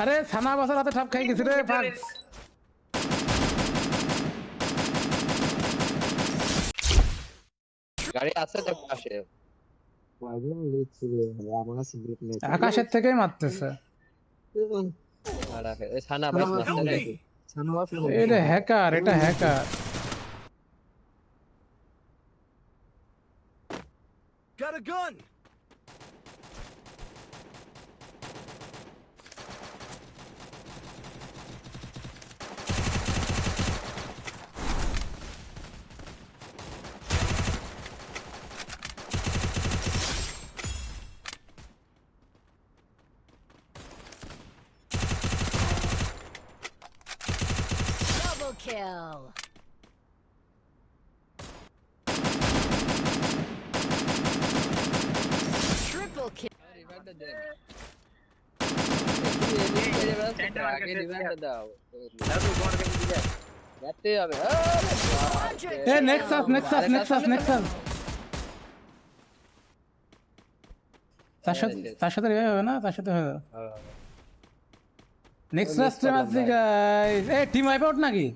আরে ছানা বছর হাতে ঠাপ খাই গেছি রে ফাক গাড়ি আছে তো পাশে। আকাশের থেকেই মারতেছে। এটা হ্যাকার এটা hacker Got a gun! Double kill. Triple kill. রিভাইভটা দেন তুমি এদিকে বেরিয়ে বেড়াচ্ছো তো, আগে রিভাইভটা দাও দাদু, তোমার কাছে দিলে। যাতেই হবে আরে Quadra এ kill. Nexus nexus nexus nexus তার সাথে তার সাথে রিভাইভ হবে না তার সাথে হবে নেক্সাস টিম আছে guys a team wipe out নাকি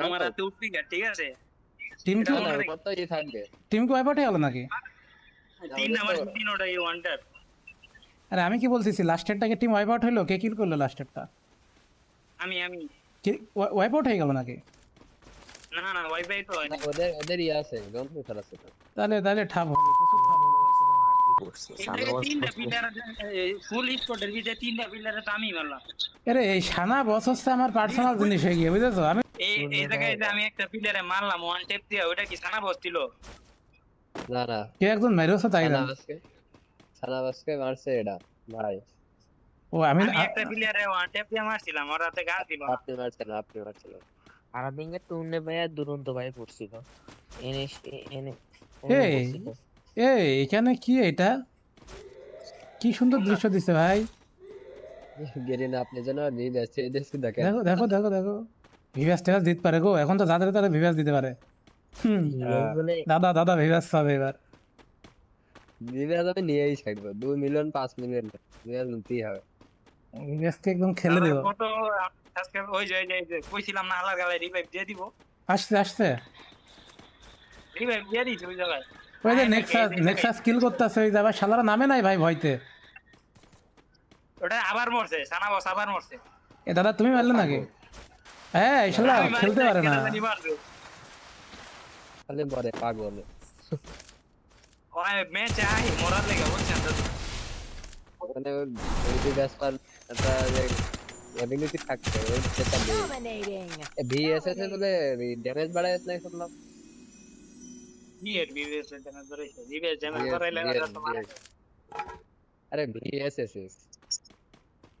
আমার হাতে উঠবি ঠিক আছে? টিম কি? এটা আমার- কত ই থাকবে? টিম কি ওয়াইপ আউট নাকি? তিন নাম্বার তিন ওটা এই ওয়ানটার আরে আমি কি বলতেছি লাস্টেরটাকে টিম ওয়াইপ আউট হলো কে কিল করল লাস্টেরটা আমি আমি। ওয়াইপ আউট হয়ে গেল নাকি? না না ওয়াইফাই তো হয় না না, ওদের ওদের ই আছে গ্রাউন্ড ফিচার আছে তাহলে তাহলে ঠাপ আমার পার্সোনাল জিনিস হয়ে গিয়ে বুঝেছ? আমি এই এই জায়গায় যে আমি একটা পিলারে মারলাম ওয়ান টেপ দিয়ে ওটা কি সানা বসছিল একজন মেরেছে তাই না? ছানাবাসকে ছানাবাসকে মারছে এটা ভাই। ও আমি একটা পিলারে ওয়ান টেপ দিয়ে মারছিলাম ওর হাতে গাছ দিল আপনি মারছেন আপনি মারছেন আরাবিঙ্গের টুর্নে ভাইয়া দুরন্ত ভাই পড়ছিল। এনে এনে এই এখানে কি এটা? কি সুন্দর দৃশ্য দিছে ভাই। গেরিন আপনি যেন দেখো দেখো দেখো দেখো। ভিভাস টেভাস দিতে পারে গো। এখন তো যাদের তারা ভিভাস দিতে পারে। দাদা দাদা ভিভাস পাবে এবার। দিবে আমি নিয়েই ছাড়বো দুই মিলিয়ন পাঁচ মিলিয়ন দুই নিতেই হবে। ভিভাসকে একদম খেলে দেবো। আজকে ওই যে যে- কইছিলাম না আলাদা গালে রিভাইভ দিয়ে দিব। আসছে আসছে। রিভাইভ দিয়ে দিছে ওই জায়গায়। ওই যে হ্যাঁ, নেক্সাস এই- এই- নেক্সাস কিল করতেছে ওই যাবার শালারা নামে নাই ভাই ভয়তে। ওটা আবার মরছে সানা বস আবার মরছে। এ দাদা তুমি মারলে নাকি? হ্যাঁ শালা খেলতে পারে না। খালি বলে পাগল। ওই ম্যাচে আহি মরার লেগে বুঝছেন? তো মানে ওই ব্যাসপার একটা এবিলিটি থাকছে ওই সেটা ভিএসএস বলে ড্যামেজ বাড়ায় না শুনলাম। মারে আরে ভিএসএস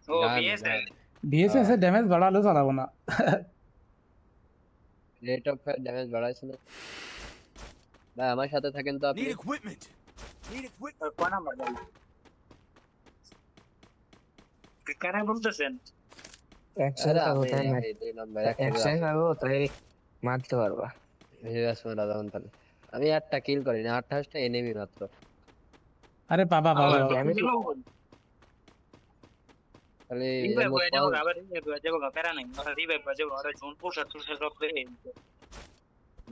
ও বিএস বিএসএস এর ড্যামেজ বাড়ালেও চালাবো না। রেট অফ ফায়ার ড্যামেজ বাড়াইছে না না আমার সাথে থাকেন তো আপনি। Equipment! Need equipment! কোন নাম্বার কারা বলতেছেন? তাই মারতে পারবা। মারা তাহলে। আমি আটটা কিল করিনি আঠাশটা এনিমি মাত্র। আরে বাবা বাবা।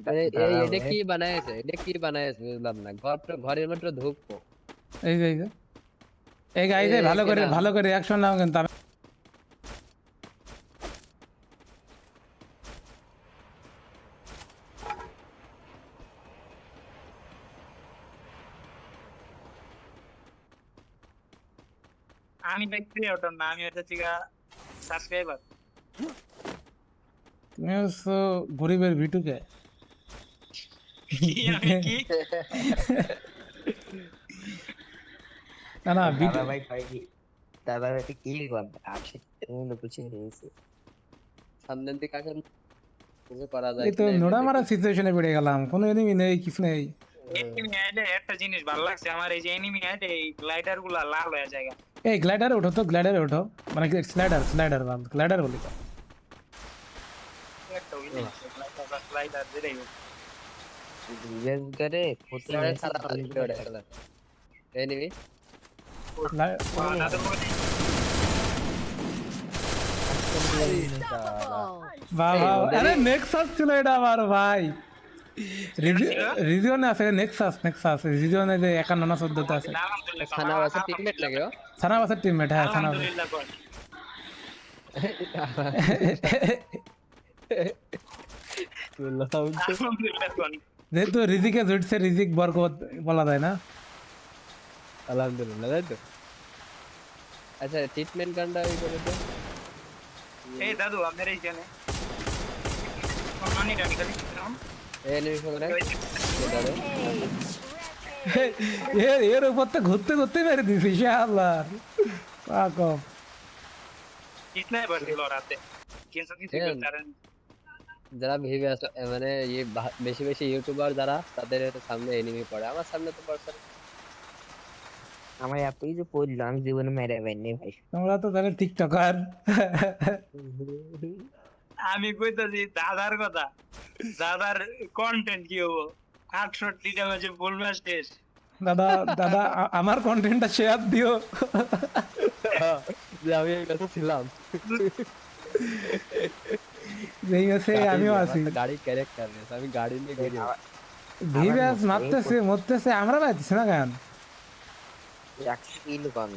দাঁড়াও, এটা কি বানাইছে এটা কি বানাইছে বুঝলাম না। ঘর ঘরের মাত্র ঢুকবো। এই যে এই যে। এই গাইজ এই ভালো করে। ভালো করে অ্যাকশন নাও কিন্তু। আমি- আমি তো ক্রিয়েটর না আমি হচ্ছে সাবস্ক্রাইবার তুমি হচ্ছে গরিবের ভিটুকে। কি কি? না না ভিটু ভাই ভাই দাদা ভাই কি করবে আপনি তুমি বুঝে নিয়েছি সামনের দিকে আসেন কিছু করা যায় এই তো নোড়া মারা সিচুয়েশনে পড়ে গেলাম কোনো এনিমি নেই কিছু নেই। এনিমি হেডে একটা জিনিস ভালো লাগছে আমার এই যে এনিমি হেডে এই গ্লাইডারগুলা লাল হয়ে যায় এই গ্লাইডারে ওঠো তো গ্লাইডারে ওঠো। মানে স্লাইডার স্লাইডার বল। গ্লাইডার বলি। তো ভাই। রিজিয়নে আছে নেক্সাস নেক্সাস রিজিয়নে যে একান্ন না চোদ্দতে আছে। আলহামদুলিল্লাহ থানা আছে টিমমেট লাগে ও সানা বাসের টিমমেট হ্যাঁ সানা বাসের আলহামদুলিল্লাহ কর। আলহামদুলিল্লাহ কর। যেহেতু রিজিকে জুটছে রিজিক বরকত বলা যায় না আলহামদুলিল্লাহ তাই তো আচ্ছা ট্রিটমেন্ট গানটা ওই করে তো এই দাদু আপনার এইখানে সম্মানী রানী খালি দিলাম। এনিমি ফোনে ওই যে দাদা এর এর উপর তো ঘুরতে ঘুরতে মেরে দিছি শালা। করতে পারেন যারা ভেবে আস মানে ইয়ে বেশি বেশি ইউটিউবার যারা তাদের সামনে এনিমি পড়ে। আমার সামনে তো পড়ছে না। আমার এতই যে পড়ল আমি জীবনে মেরে পাইনি ভাই। তোমরা তো তাহলে টিকটকার। আমি কইতাছি দাদার কথা। দাদার কন্টেন্ট কি হব? ম্যাচ দাদা দাদা আমার কন্টেন্টটা শেয়ার দিও। যে আমি এই কাছে ছিলাম। যেই আছে আমিও আছি। গাড়ি ক্যারেক্টার আমি গাড়ি নিয়ে ঘুরি। ভিভাস মারতেছে মরতেছে আমরা পাইতেছি না কেন? কিলো কম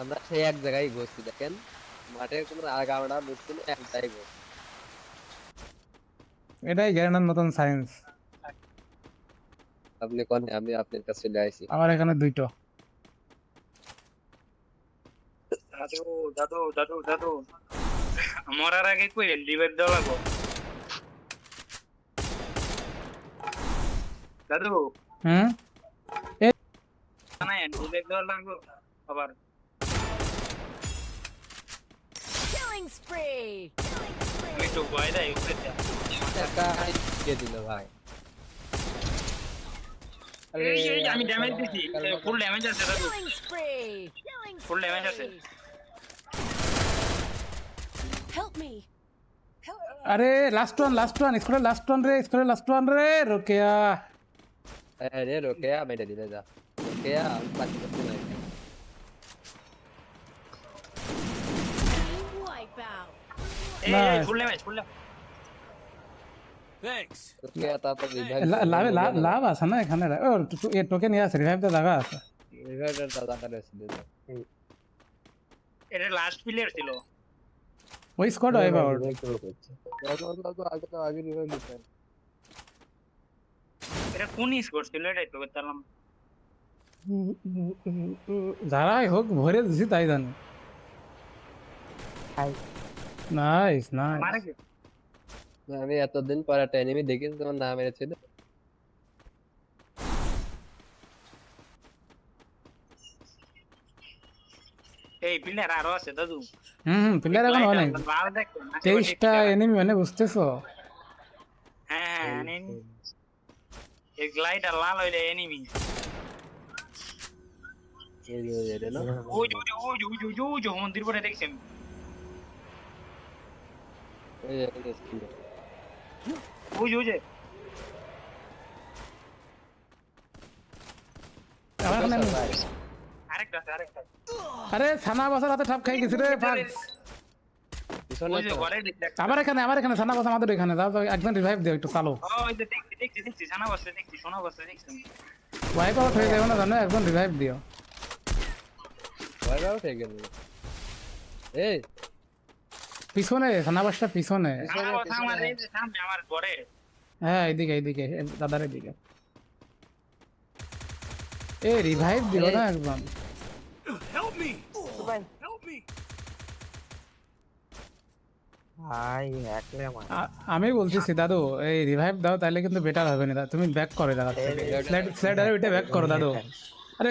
আমরা সেই এক জায়গায় ঘুরছি দেখেন। মাঠের কোনো আগামড়া না এক জায়গায় ঘুরছি এটাই জ্ঞানের নতুন সায়েন্স আপনি কোন? আমি আপনার কাছে চলে আইছি আমার এখানে দুইটো। দাদু দাদু দাদু দাদু। মরার আগে কই লিভার দেওয়া লাগবো? দাদু। হুম? না লিভার দেওয়া লাগবো আবার। Killing spree. Killing spree. একটু ভয় দেয় উপরে দেয়া। টাকা দিয়ে দিল ভাই আরে, এই, এই, আমি ড্যামেজ দিছি ফুল ড্যামেজ আছে দাদু Killing spree. Killing Full damage আছে। spree. Help me. আরে লাস্ট ওয়ান লাস্ট ওয়ান স্কোরের লাস্ট ওয়ান রে স্কোরের লাস্ট ওয়ান রে রোকেয়া আরে রোকেয়া মেরে দিলে যা রোকেয়া আমি পাচ্ছি করতে নাই Nice. Full damage full damage Thanks. Rokeya তারপর রিভাইভ লা- লাভে লাভ লাভ আছে না এখানে ও টু- এ টোকেন নিয়ে আছে রিভাইভ জায়গা আছে রিভাইভের দাদাটা রয়েছে দিল এটা লাস্ট প্লেয়ার ছিল ওই স্কোয়াড হয় এবার আগে তো আগে রিভাইভ দিতে এটা কোন স্কোর ছিল এটাই তো করতাম যারাই হোক ভরে দিছি তাই জানি নাইস নাইস মারে কি আমি এতদিন পর একটা এনিমি দেখেছি তোমার নাম মেরেছিল এই প্লেয়ার আরও আছে দাদু। হুম হুম প্লেয়ার এখন অনেক লাল তেইশটা এনিমি মানে বুঝতেছো? হ্যাঁ এই গ্লাইডার লাল হইলে এনিমি না? ওই ওই ওই ওই ওই মন্দির পরে দেখছি আমি ওই যে, ওই যে আরে বসার হাতে ঠাপ খাই গেছি রে ফাক্স পিছনে ওই যে তো। ঘরে দেখছি একটা। আমার এখানে আমার এখানে বসা আমাদের এখানে। যাও যাও, একজন রিভাইভ দিও একটু চালো। সোনা সোনা ওয়াইপ আউট হয়ে যাবে না জানো? একজন রিভাইভ দিও। ভয় পাও ঠিক আছে এই পিছনে ছানা বসটা পিছনে আমার এই যে সামনে আমার ঘরে। হ্যাঁ এইদিকে এইদিকে দাদার এদিকে। এ রিভাইভ দিও না আ- আমি বলতেছি দাদু এই রিভাইভ দাও তাহলে কিন্তু বেটার হবে না। তুমি ব্যাক করে দাদা। স্লাইডারে উঠে ব্যাক করো দাদু। আরে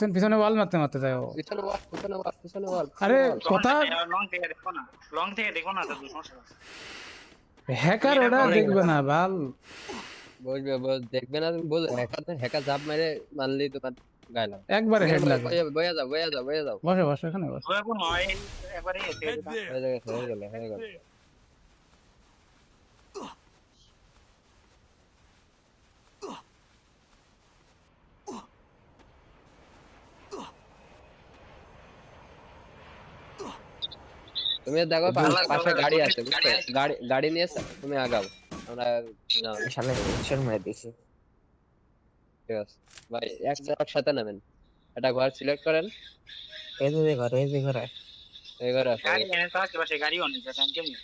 পিছন পিছনে ওয়াল মারতে মারতে যায় ও। পিছনে ওয়াল পিছনে ওয়াল পিছনে ওয়াল আরে কথা লং থেকে দেখো না লং থেকে দেখো না দাদু সমস্যা হ্যাকার ওটা দেখবে না বাল। বসবে বস- দেখবে না তুমি বল হ্যাকার হ্যাকার জাপ মেরে মারলেই তোমার গাইলাম একবারে হেড লাগে বয়া যাও বয়া যাও বয়া যাও। বসে বসে এখানে বসে। হয় একবারে. হয়ে হয়ে গেল হয়ে গেল। তুমি দেখো পাশে গাড়ি আছে বুঝছ গাড়ি গাড়ি নিয়ে তুমি আগাও আমরা না শালা মেরে দিছি ঠিক আছে ভাই এক একসাথে নেবেন একটা ঘর সিলেক্ট করেন এই যে ঘরে এই যে ঘরে এই ঘরে গাড়ি এনে সেখান কেমনি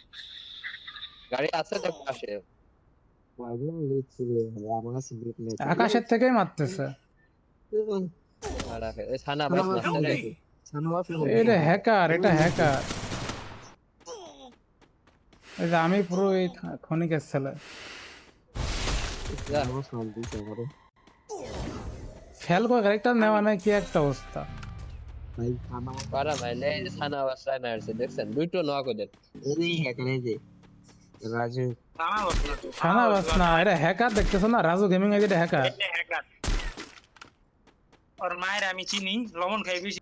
গাড়ি আছে তো পাশে আকাশের থেকেই মারতেছে আছে. এটা হ্যাকার এটা হ্যাকার যে আমি পুরো এই ক্ষণিকের ছেলে। ফেলকো ক্যারেক্টার নেওয়া নাই কি একটা অবস্থা। পারা ভাই দেখছেন? নক ওদের রাজু। বাস না এটা হ্যাকার দেখতেছো না? রাজু গেমিং এর এটা হ্যাকার ওর মায়ের আমি চিনি লবণ খাই বেশি।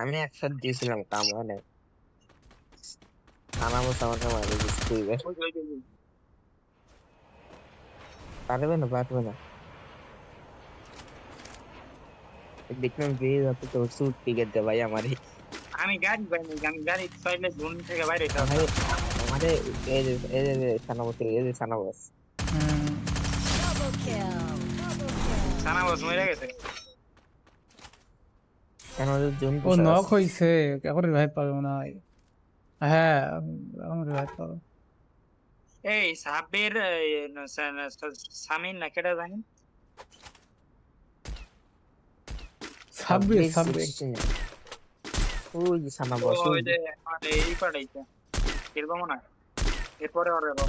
আমি একসাথে দিয়েছিলাম আমাকে মারে দিচ্ছে যে- যে- ওই যে। পারবে না পারবে না দেখলাম বেরিয়ে যাচ্ছে তো সুট টিকেট দে ভাই আমারই আমি গাড়ি পাই নাই আমি গাড়ি চাইলে ধুন থেকে বাইরে যেতে। আমারে আমারে এই যে এই যে সানাবস এই যে সানাবস হুম। Double kill. Double kill. সানা বস মরে গেছে কেন জুন ও নক হইছে এখন রিভাইভ পাবে মনে হয়। হ্যাঁ এখন রিভাইভ পাবে। এই সাবের এই, ন- না- সামিন না কেটা জানি? ছাব্বিশ ছাব্বিশ ওই যে সানাবস ও, ওই যে এই পাঠাইছে খেলব মনে হয় এরপরে ওর এরকম